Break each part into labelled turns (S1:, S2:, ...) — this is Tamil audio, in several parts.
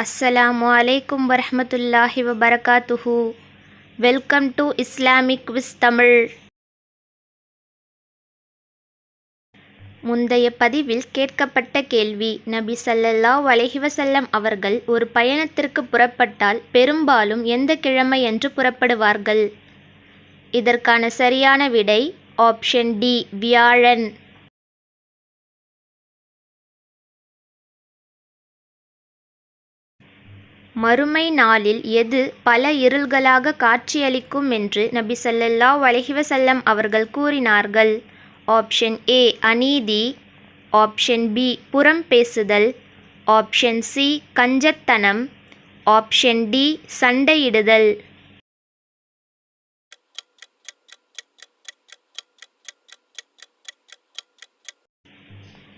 S1: அஸ்ஸலாமு அலைக்கும் வரமத்துல்லாஹி வபரகாத்துஹு welcome to Islamic wiz Tamil முந்தைய பதிவில் கேட்கப்பட்ட கேள்வி நபி சல்லல்லா வலைஹிவசல்லம் அவர்கள் ஒரு பயணத்திற்கு புறப்பட்டால் பெரும்பாலும் எந்த கிழமை என்று புறப்படுவார்கள்? இதற்கான சரியான விடை ஆப்ஷன் டி வியாழன். மறுமை நாளில் எது பல இருள்களாக காட்சியளிக்கும் என்று நபி ஸல்லல்லாஹு அலஹிவசல்லம் அவர்கள் கூறினார்கள். ஆப்ஷன் ஏ அநீதி. ஆப்ஷன் பி புறம் பேசுதல். ஆப்ஷன் சி கஞ்சத்தனம். ஆப்ஷன் டி சண்டையிடுதல்.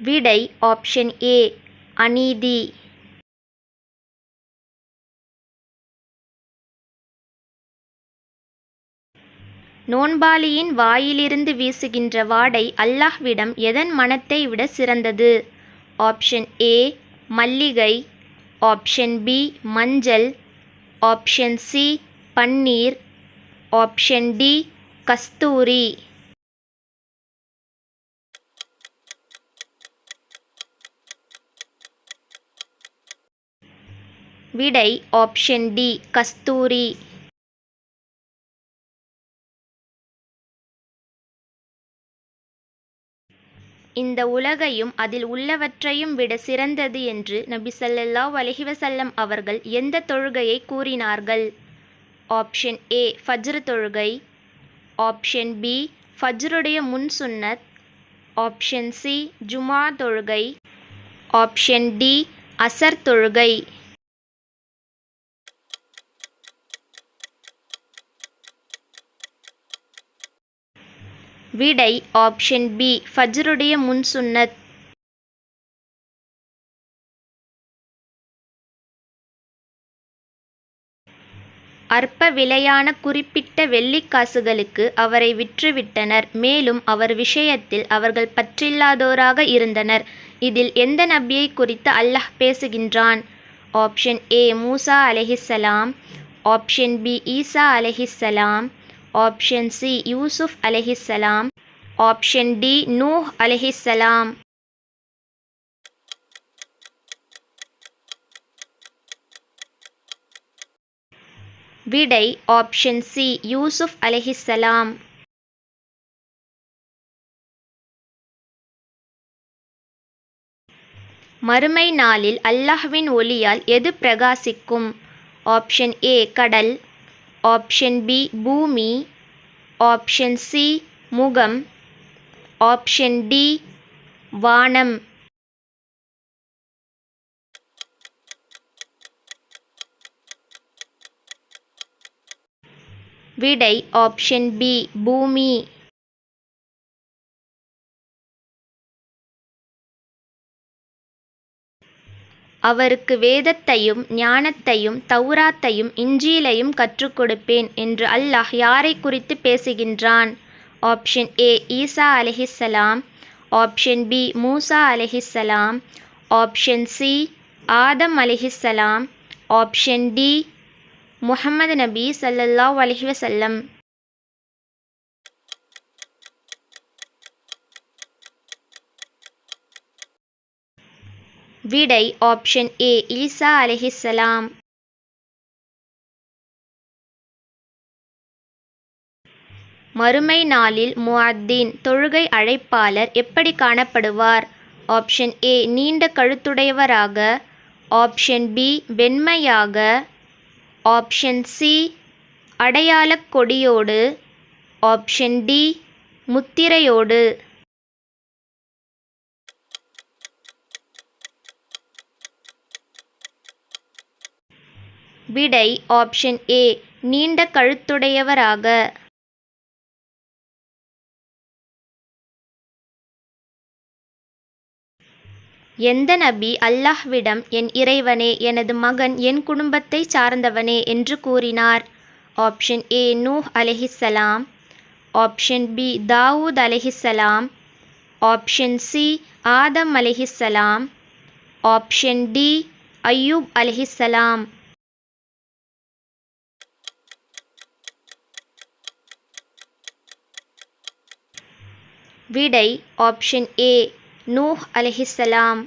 S1: விடை ஆப்ஷன் ஏ அநீதி. நோன்பாளியின் வாயிலிருந்து வீசுகின்ற வாடை அல்லாஹ்விடம் எதன் மனத்தை விட சிறந்தது? ஆப்ஷன் ஏ மல்லிகை. ஆப்ஷன் பி மஞ்சள். ஆப்ஷன் சி பன்னீர். ஆப்ஷன் டி கஸ்தூரி. விடை ஆப்ஷன் டி கஸ்தூரி. இந்த உலகையும் அதில் உள்ளவற்றையும் விட சிறந்தது என்று நபி ஸல்லல்லாஹு அலைஹி அவர்கள் எந்த தொழுகையை கூறினார்கள்? ஆப்ஷன் ஏ ஃபஜ்ரு தொழுகை. ஆப்ஷன் பி ஃபஜ்ருடைய முன் சுன்னத். ஆப்ஷன் சி ஜுமா தொழுகை. ஆப்ஷன் டி அசர் தொழுகை. விடை ஆப்ஷன் பி. ஃபஜ்ருடைய முன் சுன்னத் அற்ப விலையான குறிப்பிட்ட வெள்ளிக்காசுகளுக்கு அவரை விற்றுவிட்டனர். மேலும் அவர் விஷயத்தில் அவர்கள் பற்றில்லாதோராக இருந்தனர். இதில் எந்த நபியை குறித்து அல்லாஹ் பேசுகின்றான்? Option A. மூசா அலஹிஸ்ஸலாம் ஆப்ஷன் பி. ஈசா அலஹிஸ்ஸலாம் ஆப்ஷன் சி யூசுஃப் அலஹிஸ்ஸலாம் ஆப்ஷன் டி நூஹ் அலஹிசலாம் விடை ஆப்ஷன் சி யூசுஃப் அலஹிசலாம் மறுமை நாளில் அல்லாஹ்வின் ஒளியால் எது பிரகாசிக்கும்? ஆப்ஷன் ஏ கடல். ஆப்ஷன் பி பூமி. ஆப்ஷன் சி முகம். ஆப்ஷன் டி வானம். விடை ஆப்ஷன் பி பூமி. அவருக்கு வேதத்தையும் ஞானத்தையும் தௌராத்தையும் இஞ்சியிலையும் கற்றுக் கொடுப்பேன் என்று அல்லாஹ் யாரை குறித்து பேசுகின்றான்? ஆப்ஷன் ஏ ஈசா அலஹிஸ்ஸலாம் ஆப்ஷன் பி மூசா அலஹிஸ்ஸலாம் ஆப்ஷன் சி ஆதம் அலஹிஸ்ஸலாம் ஆப்ஷன் டி முஹம்மது நபி சல்லல்லாஹு அலஹி வசல்லம் விடை ஆப்ஷன் ஏ ஈசா அலஹிசலாம் மறுமை நாளில் முஅத்தின் தொழுகை அழைப்பாளர் எப்படி காணப்படுவார்? ஆப்ஷன் ஏ நீண்ட கழுத்துடையவராக. ஆப்ஷன் பி வெண்மையாக. ஆப்ஷன் சி அடையாளக் கொடியோடு. Option D முத்திரையோடு. விடை ஆப்ஷன் ஏ நீண்ட கழுத்துடையவராக. எந்த நபி அல்லாஹ்விடம் என் இறைவனே எனது மகன் என் குடும்பத்தை சார்ந்தவனே என்று கூறினார். ஆப்ஷன் ஏ நூஹ் அலஹிசலாம் ஆப்ஷன் பி தாவூத் அலஹிசலாம் ஆப்ஷன் சி ஆதம் அலஹிசலாம் ஆப்ஷன் டி அய்யூப் அலஹிசலாம் விடை ஆப்ஷன் ஏ நூஹ் அலஹிசலாம்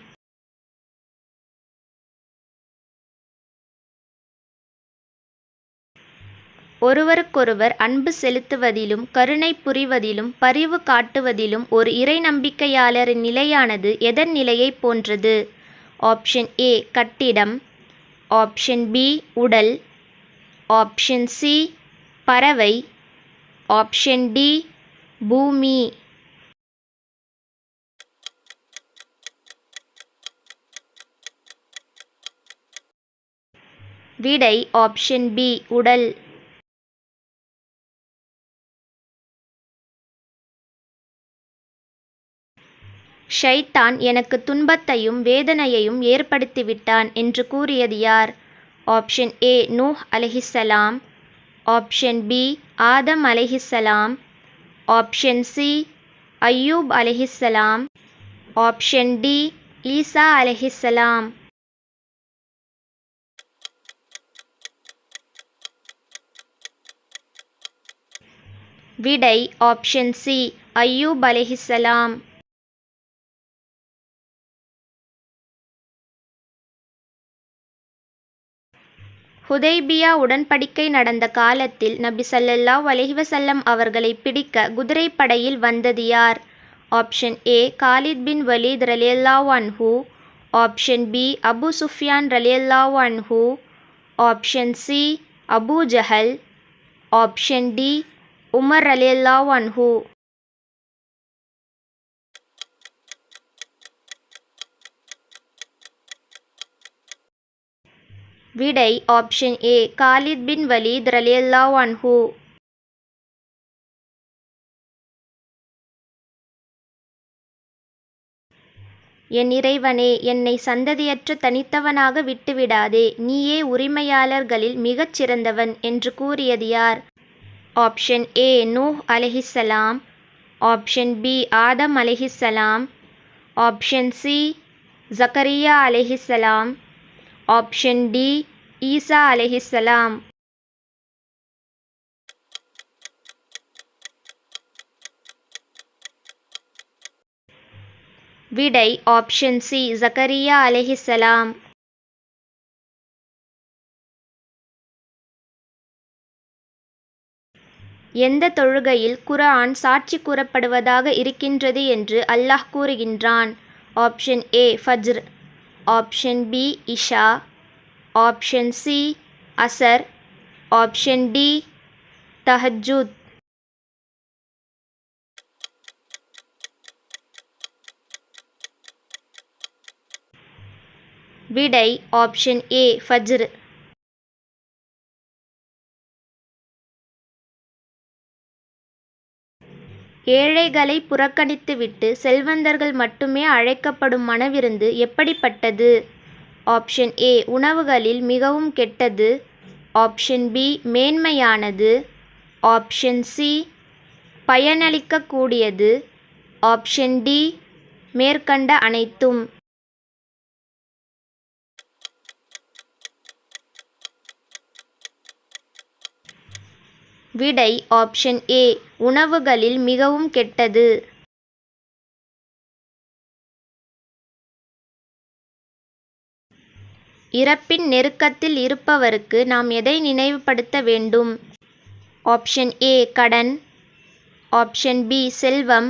S1: ஒருவருக்கொருவர் அன்பு செலுத்துவதிலும் கருணை புரிவதிலும் பரிவு காட்டுவதிலும் ஒரு இறை நம்பிக்கையாளரின் நிலையானது எதன் நிலையைப் போன்றது? ஆப்ஷன் ஏ கட்டிடம். ஆப்ஷன் பி உடல். ஆப்ஷன் சி பறவை. ஆப்ஷன் டி பூமி. விடை ஆப்ஷன் பி உடல். ஷைத்தான் எனக்கு துன்பத்தையும் வேதனையையும் ஏற்படுத்திவிட்டான் என்று கூறியது யார்? ஆப்ஷன் ஏ நூஹ் அலஹிசலாம் ஆப்ஷன் பி ஆதம் அலஹிசலாம் ஆப்ஷன் சி அய்யூப் அலஹிசலாம் ஆப்ஷன் டி ஈசா அலஹிசலாம் விடை ஆப்ஷன் சி ஐயூப் அலிஹிசலாம் ஹுதைபியா உடன்படிக்கை நடந்த காலத்தில் நபி சல்லல்லா அலைஹி அவர்களை பிடிக்க குதிரைப்படையில் வந்தது யார்? Option A Khalid bin Walid ரலியல்லாஹு அன்ஹூ. ஆப்ஷன் பி அபு சுஃப்யான் ரலியல்லாஹு அன்ஹூ. Option C Abu Jahl. Option D Umar ரலியல்லாஹு அன்ஹூ விடை option A Khalid bin Walid ரலியல்லா அன்ஹு என் இறைவனே என்னை சந்ததியற்ற தனித்தவனாக விட்டுவிடாதே. நீயே உரிமையாளர்களில் மிகச் சிறந்தவன் என்று கூறியது யார்? ஆப்ஷன் ஏ நூஹ் அலைஹிஸ்ஸலாம் ஆப்ஷன் பி ஆதம் அலைஹிஸ்ஸலாம் ஆப்ஷன் சி ஜக்கரியா அலைஹிஸ்ஸலாம் ஆப்ஷன் டி ஈசா அலைஹிஸ்ஸலாம் விடை ஆப்ஷன் சி ஜக்கரியா அலைஹிஸ்ஸலாம் எந்த தொழுகையில் குர்ஆன் சாட்சி கூறப்படுவதாக இருக்கின்றது என்று அல்லாஹ் கூறுகின்றான். ஆப்ஷன் ஏ ஃபஜ்ர் ஆப்ஷன் பி இஷா ஆப்ஷன் சி அசர் ஆப்ஷன் டி தஹஜூத் விடை ஆப்ஷன் ஏ ஃபஜ்ர் ஏழைகளை புறக்கணித்துவிட்டு செல்வந்தர்கள் மட்டுமே அழைக்கப்படும் மனவிருந்து எப்படிப்பட்டது? ஆப்ஷன் ஏ உணவுகளில் மிகவும் கெட்டது. ஆப்ஷன் பி மேன்மையானது. ஆப்ஷன் சி பயனளிக்கக்கூடியது. ஆப்ஷன் டி மேற்கண்ட அனைத்தும். விடை ஆப்ஷன் ஏ உணவுகளில் மிகவும் கெட்டது. இறப்பின் நெருக்கத்தில் இருப்பவருக்கு நாம் எதை நினைவுபடுத்த வேண்டும்? ஆப்ஷன் ஏ கடன். ஆப்ஷன் பி செல்வம்.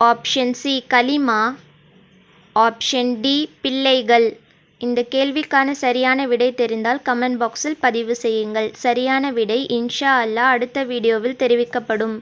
S1: ஆப்ஷன் சி கலிமா ஆப்ஷன் டி பிள்ளைகள். இந்த கேள்விக்கான சரியான விடை தெரிந்தால் கமெண்ட் பாக்ஸில் பதிவு செய்யுங்கள். சரியான விடை இன்ஷா அல்லாஹ் அடுத்த வீடியோவில் தெரிவிக்கப்படும்.